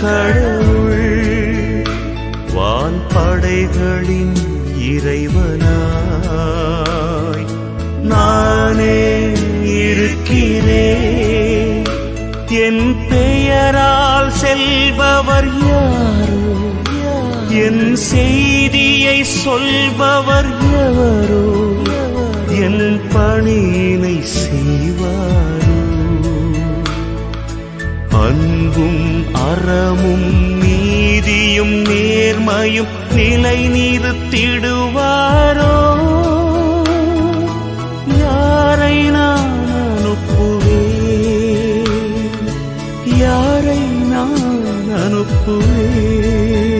கடவுள் வான் படைகளின் இறைவனாய் நானே இருக்கிறேன். என் பெயரால் செல்பவர் யாரோ? என் செய்தியை சொல்பவர் எவரோ என் பணியினை செய்வார். அன்பும் அறமும் நீதியும் நேர்மையும் நிலை நிறுத்திடுவாரோ? யாரை நான் அனுப்புவேன்? யாரை நான் அனுப்புவேன்?